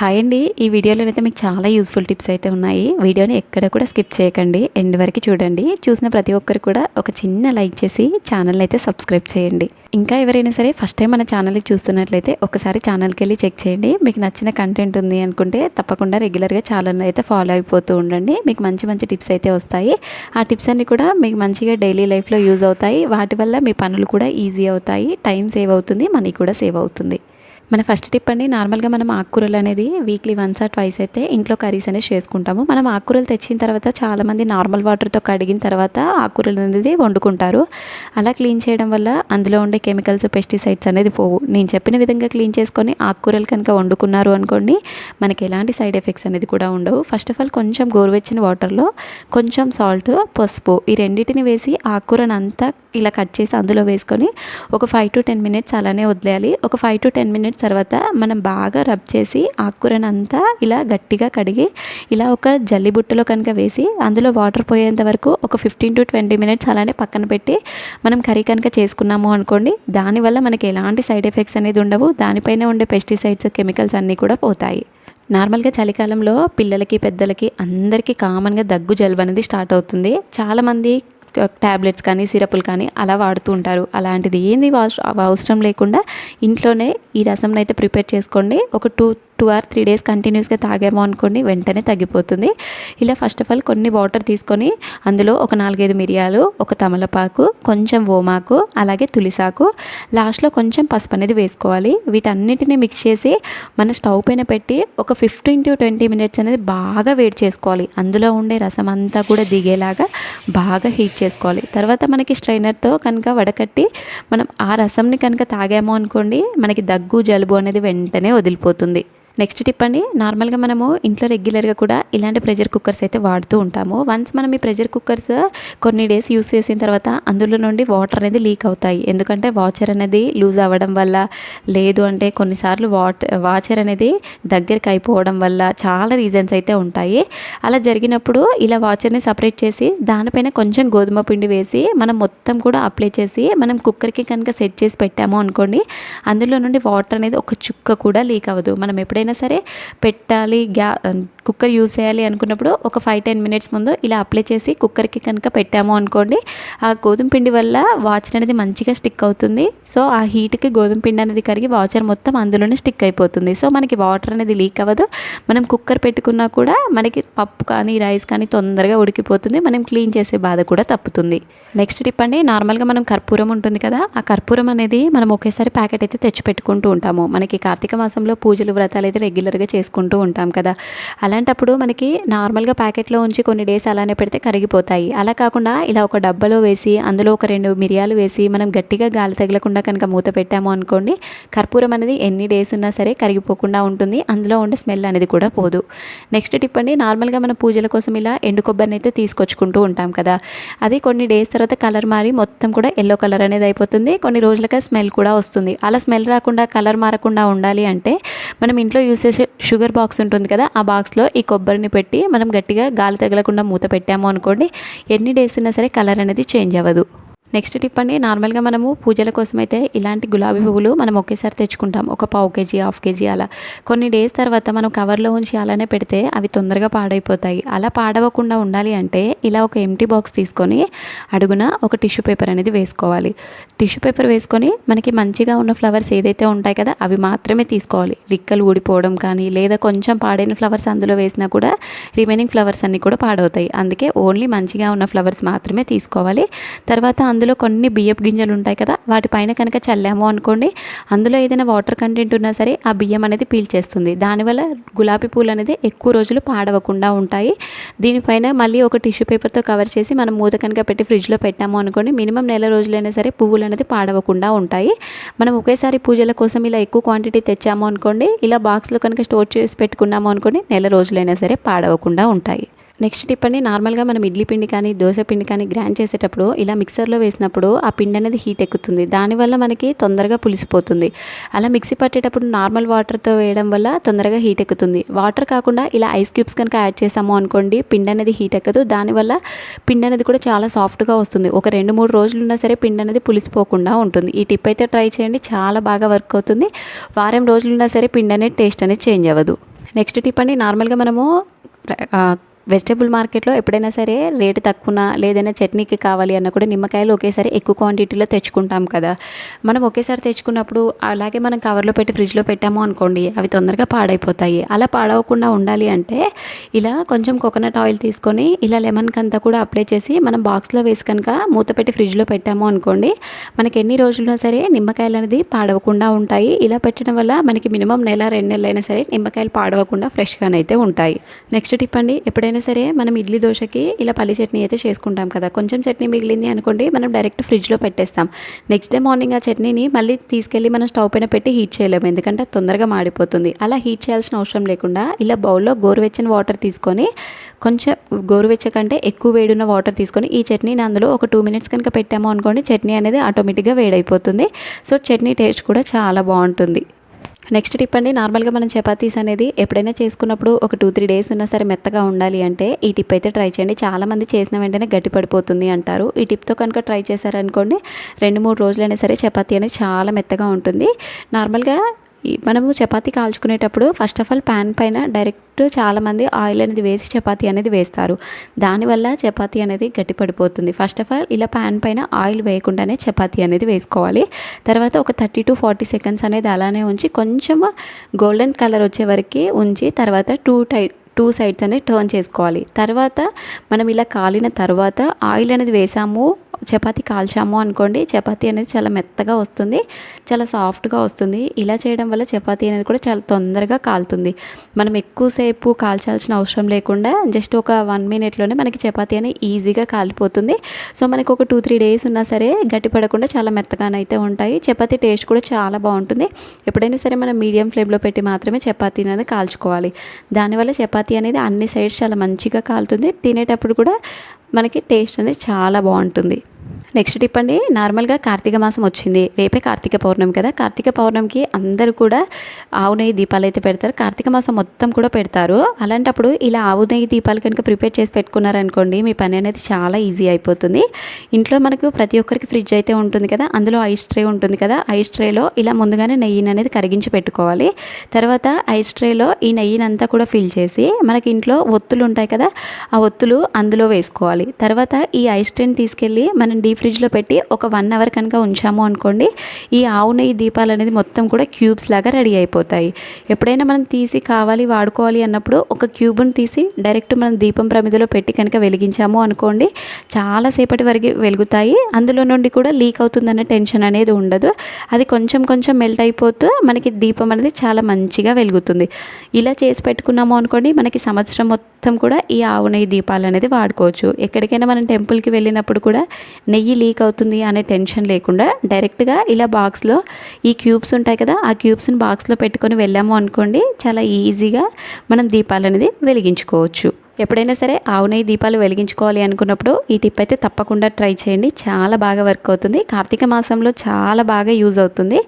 Hi అండి. ఈ వీడియోలో అయితే మీకు చాలా యూస్ఫుల్ టిప్స్ అయితే ఉన్నాయి. వీడియోని ఎక్కడ కూడా స్కిప్ చేయకండి. ఎండ్ వరకు చూడండి. చూసిన ప్రతి ఒక్కరు కూడా ఒక చిన్న లైక్ చేసి ఛానల్ అయితే సబ్స్క్రైబ్ చేయండి. ఇంకా ఎవరైనా సరే ఫస్ట్ టైం మన ఛానల్ని చూస్తున్నట్లయితే ఒకసారి ఛానల్కి వెళ్ళి చెక్ చేయండి. మీకు నచ్చిన కంటెంట్ ఉంది అనుకుంటే తప్పకుండా రెగ్యులర్గా ఛానల్ అయితే ఫాలో అయిపోతూ ఉండండి. మీకు మంచి మంచి టిప్స్ అయితే వస్తాయి. ఆ టిప్స్ అన్ని కూడా మీకు మంచిగా డైలీ లైఫ్లో యూజ్ అవుతాయి. వాటి వల్ల మీ పనులు కూడా ఈజీ అవుతాయి. టైం సేవ్ అవుతుంది. మనీ కూడా సేవ్ అవుతుంది. మన ఫస్ట్ టిప్ అండి నార్మల్గా మనం ఆకుకూరలు అనేది వీక్లీ వన్స్ ఆర్ ట్వైస్ అయితే ఇంట్లో కర్రీస్ అనేది చేసుకుంటాము. మనం ఆకుకూరలు తెచ్చిన తర్వాత చాలామంది నార్మల్ వాటర్తో కడిగిన తర్వాత ఆకుకూరలు అనేది వండుకుంటారు. అలా క్లీన్ చేయడం వల్ల అందులో ఉండే కెమికల్స్ పెస్టిసైడ్స్ అనేది పోవు. నేను చెప్పిన విధంగా క్లీన్ చేసుకొని ఆకుకూరలు కనుక వండుకున్నారు అనుకోండి మనకి ఎలాంటి సైడ్ ఎఫెక్ట్స్ అనేది కూడా ఉండవు. ఫస్ట్ ఆఫ్ ఆల్ కొంచెం గోరువెచ్చిన వాటర్లో కొంచెం సాల్ట్ పసుపు ఈ రెండింటిని వేసి ఆకుకూరను అంతా ఇలా కట్ చేసి అందులో వేసుకొని ఒక ఫైవ్ టు టెన్ మినిట్స్ అలానే వదిలేయాలి. ఒక ఫైవ్ టు టెన్ మినిట్స్ తర్వాత మనం బాగా రబ్ చేసి ఆకుకూరను అంతా ఇలా గట్టిగా కడిగి ఇలా ఒక జల్లి బుట్టలో కనుక వేసి అందులో వాటర్ పోయేంత వరకు ఒక ఫిఫ్టీన్ టు ట్వంటీ మినిట్స్ అలానే పక్కన పెట్టి మనం కర్రీ కనుక చేసుకున్నాము అనుకోండి దానివల్ల మనకి ఎలాంటి సైడ్ ఎఫెక్ట్స్ అనేది ఉండవు. దానిపైన ఉండే పెస్టిసైడ్స్ కెమికల్స్ అన్నీ కూడా పోతాయి. నార్మల్గా చలికాలంలో పిల్లలకి పెద్దలకి అందరికీ కామన్గా దగ్గు జలుబు అనేది స్టార్ట్ అవుతుంది. చాలామంది ట్యాబ్లెట్స్ కానీ సిరపులు కానీ అలా వాడుతూ ఉంటారు. అలాంటిది ఏంది అవసరం లేకుండా ఇంట్లోనే ఈ రసంని అయితే ప్రిపేర్ చేసుకోండి. ఒక two two or three days కంటిన్యూస్గా తాగాము అనుకోండి వెంటనే తగ్గిపోతుంది. ఇలా ఫస్ట్ ఆఫ్ ఆల్ కొన్ని వాటర్ తీసుకొని అందులో ఒక నాలుగైదు మిరియాలు ఒక తమలపాకు కొంచెం ఓమాకు అలాగే తులిసాకు లాస్ట్లో కొంచెం పసుపు అనేది వేసుకోవాలి. వీటన్నిటిని మిక్స్ చేసి మన స్టవ్ పైన పెట్టి ఒక ఫిఫ్టీన్ టు ట్వంటీ మినిట్స్ అనేది బాగా వేడి చేసుకోవాలి. అందులో ఉండే రసం అంతా కూడా దిగేలాగా బాగా హీట్ చేసుకోవాలి. తర్వాత మనకి స్ట్రైనర్తో కనుక వడకట్టి మనం ఆ రసంని కనుక తాగాము అనుకోండి మనకి దగ్గు జలుబు అనేది వెంటనే వదిలిపోతుంది. నెక్స్ట్ టిప్ అండి నార్మల్గా మనము ఇంట్లో రెగ్యులర్గా కూడా ఇలాంటి ప్రెషర్ కుక్కర్స్ అయితే వాడుతూ ఉంటాము. వన్స్ మనం ఈ ప్రెషర్ కుక్కర్స్ కొన్ని డేస్ యూస్ చేసిన తర్వాత అందులో నుండి వాటర్ అనేది లీక్ అవుతాయి. ఎందుకంటే వాచర్ అనేది లూజ్ అవ్వడం వల్ల లేదు అంటే కొన్నిసార్లు వాట్ వాచర్ అనేది దగ్గరికి అయిపోవడం వల్ల చాలా రీజన్స్ అయితే ఉంటాయి. అలా జరిగినప్పుడు ఇలా వాచర్ని సపరేట్ చేసి దానిపైన కొంచెం గోధుమ పిండి వేసి మనం మొత్తం కూడా అప్లై చేసి మనం కుక్కర్కి కనుక సెట్ చేసి పెట్టాము అనుకోండి అందులో నుండి వాటర్ అనేది ఒక చుక్క కూడా లీక్ అవ్వదు. మనం ఎప్పుడైనా ఎప్పుడైనా సరే పెట్టాలి గ్యా కుక్కర్ యూస్ చేయాలి అనుకున్నప్పుడు ఒక ఫైవ్ టెన్ మినిట్స్ ముందు ఇలా అప్లై చేసి కుక్కర్కి కనుక పెట్టాము అనుకోండి ఆ గోధుమ పిండి వల్ల వాచర్ అనేది మంచిగా స్టిక్ అవుతుంది. సో ఆ హీట్కి గోధుమ పిండి అనేది కరిగి వాచర్ మొత్తం అందులోనే స్టిక్ అయిపోతుంది. సో మనకి వాటర్ అనేది లీక్ అవ్వదు. మనం కుక్కర్ పెట్టుకున్నా కూడా మనకి పప్పు కానీ రైస్ కానీ తొందరగా ఉడికిపోతుంది. మనం క్లీన్ చేసే బాధ కూడా తప్పుతుంది. నెక్స్ట్ టిప్ అండి నార్మల్గా మనం కర్పూరం ఉంటుంది కదా ఆ కర్పూరం అనేది మనం ఒకేసారి ప్యాకెట్ అయితే తెచ్చి పెట్టుకుంటూ ఉంటాము. మనకి కార్తీక మాసంలో పూజలు వ్రతాలు అయితే రెగ్యులర్గా చేసుకుంటూ ఉంటాం కదా. అలాంటప్పుడు మనకి నార్మల్గా ప్యాకెట్లో ఉంచి కొన్ని డేస్ అలానే పెడితే కరిగిపోతాయి. అలా కాకుండా ఇలా ఒక డబ్బాలో వేసి అందులో ఒక రెండు మిరియాలు వేసి మనం గట్టిగా గాలి తగలకుండా కనుక మూత పెట్టాము అనుకోండి కర్పూరం అనేది ఎన్ని డేస్ ఉన్నా సరే కరిగిపోకుండా ఉంటుంది. అందులో ఉండే స్మెల్ అనేది కూడా పోదు. నెక్స్ట్ టిప్ అండి నార్మల్గా మన పూజల కోసం ఇలా ఎండు కొబ్బరిని అయితే తీసుకొచ్చుకుంటూ ఉంటాం కదా. అది కొన్ని డేస్ తర్వాత కలర్ మారి మొత్తం కూడా ఎల్లో కలర్ అనేది అయిపోతుంది. కొన్ని రోజులకే స్మెల్ కూడా వస్తుంది. అలా స్మెల్ రాకుండా కలర్ మారకుండా ఉండాలి అంటే మనం ఇంట్లో యూస్ చేసే షుగర్ బాక్స్ ఉంటుంది కదా ఆ బాక్స్లో ఈ కొబ్బరిని పెట్టి మనం గట్టిగా గాలి తగలకుండా మూత పెట్టాము అనుకోండి ఎన్ని డేస్ ఉన్నా సరే కలర్ అనేది చేంజ్ అవ్వదు. నెక్స్ట్ టిప్ అండి నార్మల్గా మనము పూజల కోసం అయితే ఇలాంటి గులాబీ పువ్వులు మనం ఒకేసారి తెచ్చుకుంటాం. ఒక పావు కేజీ హాఫ్ కేజీ అలా. కొన్ని డేస్ తర్వాత మనం కవర్లో ఉంచి అలానే పెడితే అవి తొందరగా పాడైపోతాయి. అలా పాడవకుండా ఉండాలి అంటే ఇలా ఒక ఎంటీ బాక్స్ తీసుకొని అడుగున ఒక టిష్యూ పేపర్ అనేది వేసుకోవాలి. టిష్యూ పేపర్ వేసుకొని మనకి మంచిగా ఉన్న ఫ్లవర్స్ ఏదైతే ఉంటాయి కదా అవి మాత్రమే తీసుకోవాలి. రిక్కలు ఊడిపోవడం కానీ లేదా కొంచెం పాడైన ఫ్లవర్స్ అందులో వేసినా కూడా రిమైనింగ్ ఫ్లవర్స్ అన్నీ కూడా పాడవుతాయి. అందుకే ఓన్లీ మంచిగా ఉన్న ఫ్లవర్స్ మాత్రమే తీసుకోవాలి. తర్వాత అందులో కొన్ని బియ్యపు గింజలు ఉంటాయి కదా వాటిపైన కనుక చల్లాము అనుకోండి అందులో ఏదైనా వాటర్ కంటెంట్ ఉన్నా సరే ఆ బియ్యం అనేది పీల్చేస్తుంది. దానివల్ల గులాబీ పూలు అనేది ఎక్కువ రోజులు పాడవకుండా ఉంటాయి. దీనిపైన మళ్ళీ ఒక టిష్యూ పేపర్తో కవర్ చేసి మనం మూత కనుక పెట్టి ఫ్రిడ్జ్లో పెట్టాము అనుకోండి మినిమం నెల రోజులైనా సరే పువ్వులు అనేది పాడవకుండా ఉంటాయి. మనం ఒకేసారి పూజల కోసం ఇలా ఎక్కువ క్వాంటిటీ తెచ్చాము అనుకోండి ఇలా బాక్స్లో కనుక స్టోర్ చేసి పెట్టుకున్నాము అనుకోండి నెల రోజులైనా సరే పాడవకుండా ఉంటాయి. నెక్స్ట్ టిప్ అండి నార్మల్గా మనం ఇడ్లీ పిండి కానీ దోశ పిండి కానీ గ్రైండ్ చేసేటప్పుడు ఇలా మిక్సర్లో వేసినప్పుడు ఆ పిండి అనేది హీట్ ఎక్కుతుంది. దానివల్ల మనకి తొందరగా పులిసిపోతుంది. అలా మిక్సీ పట్టేటప్పుడు నార్మల్ వాటర్తో వేయడం వల్ల తొందరగా హీట్ ఎక్కుతుంది. వాటర్ కాకుండా ఇలా ఐస్ క్యూబ్స్ కనుక యాడ్ చేసాము అనుకోండి పిండి అనేది హీట్ ఎక్కదు. దానివల్ల పిండి అనేది కూడా చాలా సాఫ్ట్గా వస్తుంది. ఒక రెండు మూడు రోజులు ఉన్నా సరే పిండి అనేది పులిసిపోకుండా ఉంటుంది. ఈ టిప్ అయితే ట్రై చేయండి చాలా బాగా వర్క్ అవుతుంది. వారం రోజులున్నా సరే పిండి అనేది టేస్ట్ అనేది చేంజ్ అవ్వదు. నెక్స్ట్ టిప్ అండి నార్మల్గా మనము వెజిటేబుల్ మార్కెట్లో ఎప్పుడైనా సరే రేటు తక్కువన లేదైనా చట్నీకి కావాలి అన్న కూడా నిమ్మకాయలు ఒకేసారి ఎక్కువ క్వాంటిటీలో తెచ్చుకుంటాం కదా. మనం ఒకేసారి తెచ్చుకున్నప్పుడు అలాగే మనం కవర్లో పెట్టి ఫ్రిడ్జ్లో పెట్టాము అనుకోండి అవి తొందరగా పాడైపోతాయి. అలా పాడవకుండా ఉండాలి అంటే ఇలా కొంచెం కోకోనట్ ఆయిల్ తీసుకొని ఇలా లెమన్కి అంతా కూడా అప్లై చేసి మనం బాక్స్లో వేసి కనుక మూత పెట్టి ఫ్రిడ్జ్లో పెట్టాము అనుకోండి మనకి ఎన్ని రోజులున్నా సరే నిమ్మకాయలు అనేది పాడవకుండా ఉంటాయి. ఇలా పెట్టడం వల్ల మనకి మినిమం నెల రెండు నెలలైనా సరే నిమ్మకాయలు పాడవకుండా ఫ్రెష్గానైతే ఉంటాయి. నెక్స్ట్ టిప్ అండి ఎప్పుడైనా సరే మనం ఇడ్లీ దోశకి ఇలా పల్లి చట్నీ అయితే చేసుకుంటాం కదా. కొంచెం చట్నీ మిగిలింది అనుకోండి మనం డైరెక్ట్ ఫ్రిడ్జ్లో పెట్టేస్తాం. నెక్స్ట్ డే మార్నింగ్ ఆ చట్నీని మళ్ళీ తీసుకెళ్ళి మనం స్టవ్ పైన పెట్టి హీట్ చేయలేము. ఎందుకంటే తొందరగా మాడిపోతుంది. అలా హీట్ చేయాల్సిన అవసరం లేకుండా ఇలా బౌల్లో గోరువెచ్చని వాటర్ తీసుకొని కొంచెం గోరువెచ్చ కంటే ఎక్కువ వేడున్న వాటర్ తీసుకొని ఈ చట్నీని అందులో ఒక టూ మినిట్స్ కనుక పెట్టాము అనుకోండి చట్నీ అనేది ఆటోమేటిక్గా వేడైపోతుంది. సో చట్నీ టేస్ట్ కూడా చాలా బాగుంటుంది. నెక్స్ట్ టిప్ అండి నార్మల్గా మనం చపాతీస్ అనేది ఎప్పుడైనా చేసుకున్నప్పుడు ఒక టూ త్రీ డేస్ ఉన్నా సరే మెత్తగా ఉండాలి అంటే ఈ టిప్ అయితే ట్రై చేయండి. చాలామంది చేసిన వెంటనే గట్టి పడిపోతుంది అంటారు. ఈ టిప్తో కనుక ట్రై చేశారనుకోండి రెండు మూడు రోజులైనా సరే చపాతీ అనేది చాలా మెత్తగా ఉంటుంది. నార్మల్గా మనము చపాతీ కాల్చుకునేటప్పుడు ఫస్ట్ ఆఫ్ ఆల్ ప్యాన్ పైన డైరెక్ట్ చాలామంది ఆయిల్ అనేది వేసి చపాతీ అనేది వేస్తారు. దానివల్ల చపాతీ అనేది గట్టి పడిపోతుంది ఫస్ట్ ఆఫ్ ఆల్ ఇలా ప్యాన్ పైన ఆయిల్ వేయకుండానే చపాతీ అనేది వేసుకోవాలి. తర్వాత ఒక థర్టీ టు ఫార్టీ సెకండ్స్ అనేది అలానే ఉంచి కొంచెం గోల్డెన్ కలర్ వచ్చే వరకు ఉంచి తర్వాత టూ టై టూ సైడ్స్ అనేది టర్న్ చేసుకోవాలి. తర్వాత మనం ఇలా కాలిన తర్వాత ఆయిల్ అనేది వేసాము చపాతీ కాల్చాము అనుకోండి చపాతీ అనేది చాలా మెత్తగా వస్తుంది చాలా సాఫ్ట్గా వస్తుంది. ఇలా చేయడం వల్ల చపాతీ అనేది కూడా చాలా తొందరగా కాలుతుంది. మనం ఎక్కువసేపు కాల్చాల్సిన అవసరం లేకుండా జస్ట్ ఒక వన్ మినిట్లోనే మనకి చపాతీ అనేది ఈజీగా కాలిపోతుంది. సో మనకు ఒక టూ త్రీ డేస్ ఉన్నా సరే గట్టి పడకుండా చాలా మెత్తగానైతే ఉంటాయి. చపాతీ టేస్ట్ కూడా చాలా బాగుంటుంది. ఎప్పుడైనా సరే మనం మీడియం ఫ్లేమ్లో పెట్టి మాత్రమే చపాతీ అనేది కాల్చుకోవాలి. దానివల్ల చపాతీ అనేది అన్ని సైడ్స్ చాలా మంచిగా కాలుతుంది. తినేటప్పుడు కూడా మనకి టేస్ట్ అనేది చాలా బాగుంటుంది. నెక్స్ట్ టిప్ అండి నార్మల్గా కార్తీక మాసం వచ్చింది. రేపే కార్తీక పౌర్ణమి కదా. కార్తీక పౌర్ణమికి అందరూ కూడా ఆవు నెయ్యి దీపాలు అయితే పెడతారు. కార్తీక మాసం మొత్తం కూడా పెడతారు. అలాంటప్పుడు ఇలా ఆవు నెయ్యి దీపాలు కనుక ప్రిపేర్ చేసి పెట్టుకున్నారనుకోండి మీ పని అనేది చాలా ఈజీ అయిపోతుంది. ఇంట్లో మనకు ప్రతి ఒక్కరికి ఫ్రిడ్జ్ అయితే ఉంటుంది కదా. అందులో ఐస్ ట్రే ఉంటుంది కదా. ఐస్ ట్రేలో ఇలా ముందుగానే నెయ్యిని అనేది కరిగించి పెట్టుకోవాలి. తర్వాత ఐస్ ట్రేలో ఈ నెయ్యిని అంతా కూడా ఫిల్ చేసి మనకి ఇంట్లో ఒత్తులు ఉంటాయి కదా ఆ ఒత్తులు అందులో వేసుకోవాలి. తర్వాత ఈ ఐస్ ట్రేని తీసుకెళ్ళి మనం డీప్ ఫ్రిడ్జ్లో పెట్టి ఒక వన్ అవర్ కనుక ఉంచాము అనుకోండి ఈ ఆవు నెయ్యి దీపాలు అనేది మొత్తం కూడా క్యూబ్స్ లాగా రెడీ అయిపోతాయి. ఎప్పుడైనా మనం తీసి కావాలి వాడుకోవాలి అన్నప్పుడు ఒక క్యూబ్ని తీసి డైరెక్ట్ మనం దీపం ప్రమిదలో పెట్టి కనుక వెలిగించాము అనుకోండి చాలాసేపటి వరకు వెలుగుతాయి. అందులో నుండి కూడా లీక్ అవుతుందనే టెన్షన్ అనేది ఉండదు. అది కొంచెం కొంచెం మెల్ట్ అయిపోతూ మనకి దీపం అనేది చాలా మంచిగా వెలుగుతుంది. ఇలా చేసి పెట్టుకున్నాము అనుకోండి మనకి సంవత్సరం మొత్తం కూడా ఈ ఆవు నెయ్యి దీపాలు అనేది వాడుకోవచ్చు. ఎక్కడికైనా మనం టెంపుల్కి వెళ్ళినప్పుడు కూడా నెయ్యి లీక్ అవుతుంది అనే టెన్షన్ లేకుండా డైరెక్ట్గా ఇలా బాక్స్లో ఈ క్యూబ్స్ ఉంటాయి కదా ఆ క్యూబ్స్ని బాక్స్లో పెట్టుకొని వెళ్ళాము అనుకోండి చాలా ఈజీగా మనం దీపాలు అనేది వెలిగించుకోవచ్చు. ఎప్పుడైనా సరే ఆవు నెయ్యి దీపాలు వెలిగించుకోవాలి అనుకున్నప్పుడు ఈ టిప్ అయితే తప్పకుండా ట్రై చేయండి. చాలా బాగా వర్క్ అవుతుంది. కార్తీక మాసంలో చాలా బాగా యూజ్ అవుతుంది.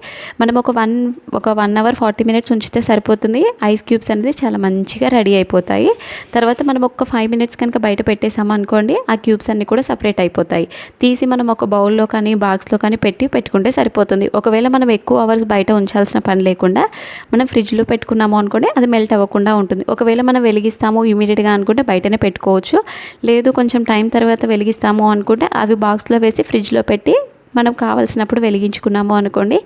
మనం ఒక వన్ ఒక వన్ అవర్ ఫార్టీ మినిట్స్ ఉంచితే సరిపోతుంది. ఐస్ క్యూబ్స్ అనేది చాలా మంచిగా రెడీ అయిపోతాయి. తర్వాత మనం ఒక ఫైవ్ మినిట్స్ కనుక బయట పెట్టేసాము అనుకోండి ఆ క్యూబ్స్ అన్నీ కూడా సపరేట్ అయిపోతాయి. తీసి మనం ఒక బౌల్లో కానీ బాక్స్లో కానీ పెట్టి పెట్టుకుంటే సరిపోతుంది. ఒకవేళ మనం ఎక్కువ అవర్స్ బయట ఉంచాల్సిన పని లేకుండా మనం ఫ్రిడ్జ్లో పెట్టుకున్నాము అనుకోండి అది మెల్ట్ అవ్వకుండా ఉంటుంది. ఒకవేళ మనం వెలిగిస్తాము ఇమీడియట్గా అనుకుంటే బయటనే పెట్టుకోవచ్చు. లేదు కొంచెం టైం తర్వాత వెలిగిస్తాము అనుకుంటే అవి బాక్స్లో వేసి ఫ్రిడ్జ్లో పెట్టి మనం కావాల్సినప్పుడు వెలిగించుకున్నాము అనుకోండి.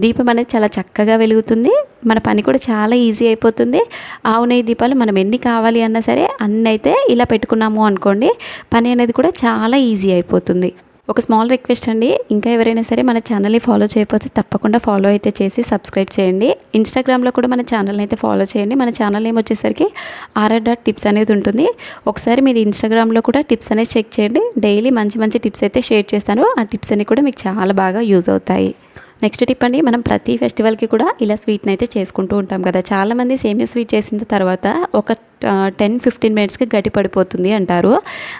దీపం అనేది చాలా చక్కగా వెలుగుతుంది. మన పని కూడా చాలా ఈజీ అయిపోతుంది. ఆవు దీపాలు మనం ఎన్ని కావాలి అన్నా సరే అన్నీ అయితే ఇలా పెట్టుకున్నాము అనుకోండి పని అనేది కూడా చాలా ఈజీ అయిపోతుంది. ఒక స్మాల్ రిక్వెస్ట్ అండి. ఇంకా ఎవరైనా సరే మన ఛానల్ని ఫాలో చేయకపోతే తప్పకుండా ఫాలో అయితే చేసి సబ్స్క్రైబ్ చేయండి. ఇన్స్టాగ్రామ్లో కూడా మన ఛానల్ని అయితే ఫాలో చేయండి. మన ఛానల్ నేమ్ వచ్చేసరికి ఆర్ఆర్ డాట్ టిప్స్ అనేది ఉంటుంది. ఒకసారి మీరు ఇన్స్టాగ్రామ్లో కూడా టిప్స్ అనేది చెక్ చేయండి. డైలీ మంచి మంచి టిప్స్ అయితే షేర్ చేస్తాను. ఆ టిప్స్ అన్ని కూడా మీకు చాలా బాగా యూజ్ అవుతాయి. నెక్స్ట్ టిప్ అండి మనం ప్రతి ఫెస్టివల్కి కూడా ఇలా స్వీట్ని అయితే చేసుకుంటూ ఉంటాం కదా. చాలామంది సేమియా స్వీట్ చేసిన తర్వాత ఒక టెన్ ఫిఫ్టీన్ మినిట్స్కి గట్టి పడిపోతుంది అంటారు.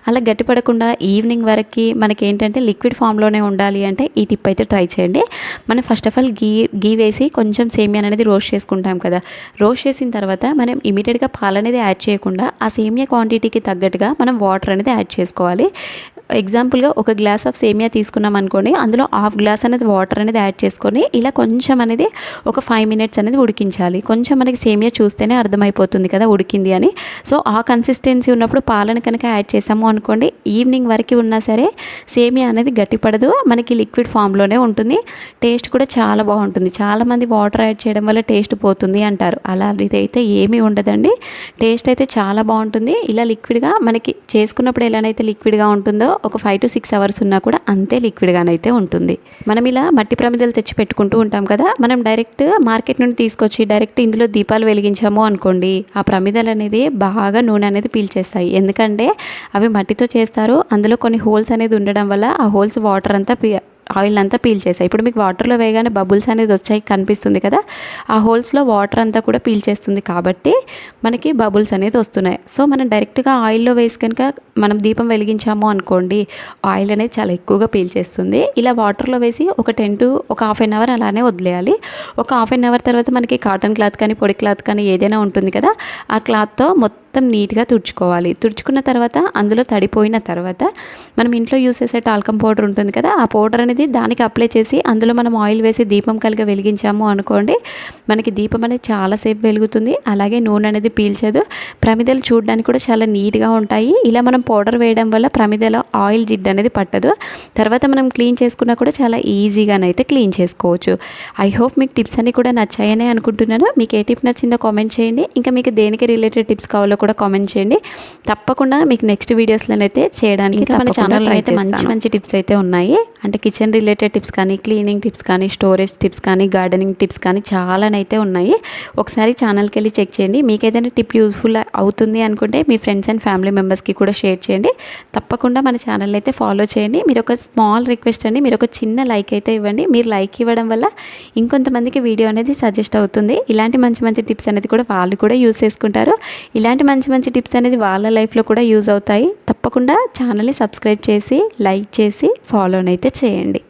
అలా గట్టి పడకుండా ఈవినింగ్ వరకు మనకి ఏంటంటే లిక్విడ్ ఫామ్లోనే ఉండాలి అంటే ఈ టిప్ అయితే ట్రై చేయండి. మనం first of all ghee ghee వేసి కొంచెం సేమియా అనేది రోస్ట్ చేసుకుంటాం కదా. రోస్ట్ చేసిన తర్వాత మనం ఇమీడియట్గా పాలు అనేది యాడ్ చేయకుండా ఆ సేమియా క్వాంటిటీకి తగ్గట్టుగా మనం వాటర్ అనేది యాడ్ చేసుకోవాలి. ఎగ్జాంపుల్గా ఒక గ్లాస్ ఆఫ్ సేమియా తీసుకున్నాం అనుకోండి అందులో హాఫ్ గ్లాస్ అనేది వాటర్ అనేది యాడ్ చేసుకొని ఇలా కొంచెం అనేది ఒక ఫైవ్ మినిట్స్ అనేది ఉడికించాలి. కొంచెం మనకి సేమియా చూస్తేనే అర్థమైపోతుంది కదా ఉడికింది అని. సో ఆ కన్సిస్టెన్సీ ఉన్నప్పుడు పాలను కనుక యాడ్ చేసాము అనుకోండి ఈవినింగ్ వరకు ఉన్నా సరే సేమియా అనేది గట్టిపడదు. మనకి లిక్విడ్ ఫామ్లోనే ఉంటుంది. టేస్ట్ కూడా చాలా బాగుంటుంది. చాలామంది వాటర్ యాడ్ చేయడం వల్ల టేస్ట్ పోతుంది అంటారు. అలా అయితే ఏమీ ఉండదండి. టేస్ట్ అయితే చాలా బాగుంటుంది. ఇలా లిక్విడ్గా మనకి చేసుకున్నప్పుడు ఎలానైతే లిక్విడ్గా ఉంటుందో ఒక ఫైవ్ టు సిక్స్ అవర్స్ ఉన్నా కూడా అంతే లిక్విడ్గానైతే ఉంటుంది. మనం ఇలా మట్టి ప్రమిదలు తెచ్చి పెట్టుకుంటూ ఉంటాం కదా మనం డైరెక్ట్ మార్కెట్ నుండి తీసుకొచ్చి డైరెక్ట్ ఇందులో దీపాలు వెలిగించాము అనుకోండి ఆ ప్రమిదలు అనేది బాగా నూనె అనేది పీల్చేస్తాయి. ఎందుకంటే అవి మట్టితో చేస్తారు. అందులో కొన్ని హోల్స్ అనేది ఉండడం వల్ల ఆ హోల్స్ వాటర్ అంతా పీ ఆయిల్ అంతా పీల్ చేసాయి ఇప్పుడు మీకు వాటర్లో వేయగానే బబుల్స్ అనేది వచ్చాయి కనిపిస్తుంది కదా ఆ హోల్స్లో వాటర్ అంతా కూడా పీల్ చేస్తుంది కాబట్టి మనకి బబుల్స్ అనేది వస్తున్నాయి. సో మనం డైరెక్ట్గా ఆయిల్లో వేసి కనుక మనం దీపం వెలిగించాము అనుకోండి ఆయిల్ అనేది చాలా ఎక్కువగా పీల్ చేస్తుంది. ఇలా వాటర్లో వేసి ఒక టెన్ టు ఒక హాఫ్ అన్ అవర్ అలానే వదిలేయాలి. ఒక హాఫ్ అన్ అవర్ తర్వాత మనకి కాటన్ క్లాత్ కానీ పొడి క్లాత్ కానీ ఏదైనా ఉంటుంది కదా ఆ క్లాత్తో మొత్తం మొత్తం నీట్గా తుడుచుకోవాలి. తుడుచుకున్న తర్వాత అందులో తడిపోయిన తర్వాత మనం ఇంట్లో యూస్ చేసే టాల్కమ్ పౌడర్ ఉంటుంది కదా ఆ పౌడర్ అనేది దానికి అప్లై చేసి అందులో మనం ఆయిల్ వేసి దీపం కలిగి వెలిగించాము అనుకోండి మనకి దీపం అనేది చాలాసేపు వెలుగుతుంది. అలాగే నూనె అనేది పీల్చదు. ప్రమిదలు చూడడానికి కూడా చాలా నీట్గా ఉంటాయి. ఇలా మనం పౌడర్ వేయడం వల్ల ప్రమిదలో ఆయిల్ జిడ్ అనేది పట్టదు. తర్వాత మనం క్లీన్ చేసుకున్నా కూడా చాలా ఈజీగానైతే క్లీన్ చేసుకోవచ్చు. ఐ హోప్ మీకు టిప్స్ అన్ని కూడా నచ్చాయనే అనుకుంటున్నాను. మీకు ఏ టిప్ నచ్చిందో కామెంట్ చేయండి. ఇంకా మీకు దేనికి రిలేటెడ్ టిప్స్ కావాలో కూడా కామెంట్ చేయండి. తప్పకుండా మీకు నెక్స్ట్ వీడియోస్లోనైతే చేయడానికి మన ఛానల్లో అయితే మంచి మంచి టిప్స్ అయితే ఉన్నాయి. అంటే కిచెన్ రిలేటెడ్ టిప్స్ కానీ క్లీనింగ్ టిప్స్ కానీ స్టోరేజ్ టిప్స్ కానీ గార్డెనింగ్ టిప్స్ కానీ చాలానైతే ఉన్నాయి. ఒకసారి ఛానల్కి వెళ్ళి చెక్ చేయండి. మీకు ఏదైనా టిప్ యూస్ఫుల్ అవుతుంది అనుకుంటే మీ ఫ్రెండ్స్ అండ్ ఫ్యామిలీ మెంబర్స్కి కూడా షేర్ చేయండి. తప్పకుండా మన ఛానల్ అయితే ఫాలో చేయండి. మీరు ఒక స్మాల్ రిక్వెస్ట్ అండి. మీరు ఒక చిన్న లైక్ అయితే ఇవ్వండి. మీరు లైక్ ఇవ్వడం వల్ల ఇంకొంతమందికి వీడియో అనేది సజెస్ట్ అవుతుంది. ఇలాంటి మంచి మంచి టిప్స్ అనేది కూడా వాళ్ళు కూడా యూస్ చేసుకుంటారు. ఇలాంటి మంచి మంచి టిప్స్ అనేది వాళ్ళ లైఫ్లో కూడా యూజ్ అవుతాయి. తప్పకుండా ఛానల్ని సబ్స్క్రైబ్ చేసి లైక్ చేసి ఫాలోనైతే చేయండి.